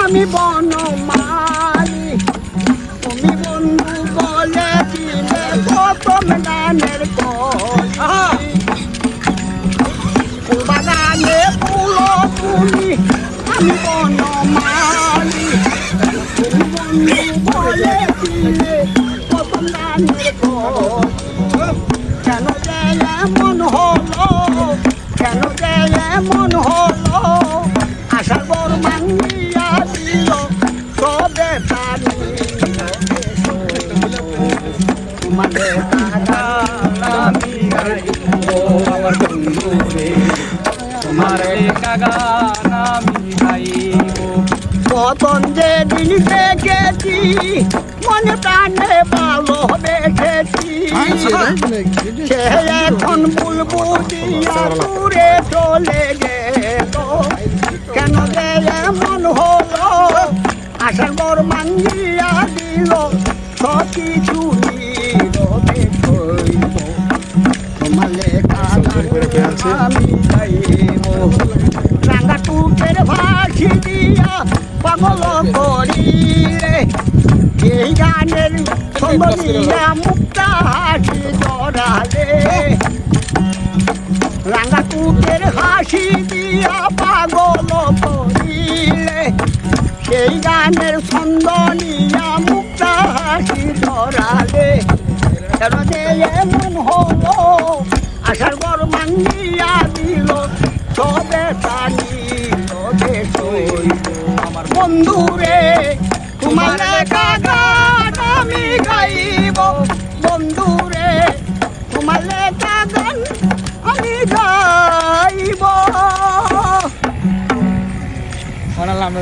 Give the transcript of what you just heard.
আমি বনমালি তুমি বন্ধু বলে দিলে কত গানের গানে পুরো তুমি আমি বন কেন যে এমন হলো? কেন যে এমন হলো? আশার বর মাঙ্গিয়া দিল, সবে তারি তোমার লেখা গান আমি গাইব। কতন যে দিন দেখেছি মনে প্রাণে ভালো বেঁচেছি সে এখন বুলবুলিয়া দূরে চলে গেল। কেন যে এমন হলো? আশার বর মাঙ্গিয়া দিল সব কিছু। তোমার লেখা আমি গাইব। রাঙ্গা টুকের ভাসি দিয়া পাগল করি রে। এই গানের সঙ্গ দিয়া মুক্তা হাসি জড়ালে। রাঙ্গা টুকের হাসি দিয়া পাগল করি রে। সেই গানের নিয়া মুক্তা হাসি ধরালে কেন এমন হলো? আশার বর মাঙ্গিয়া দিল, সবে তানি সবে আমার বন্ধু রে তোমার গান আমি গাইব। বন্ধু রে তোমার আমি গাইব। শোনালাম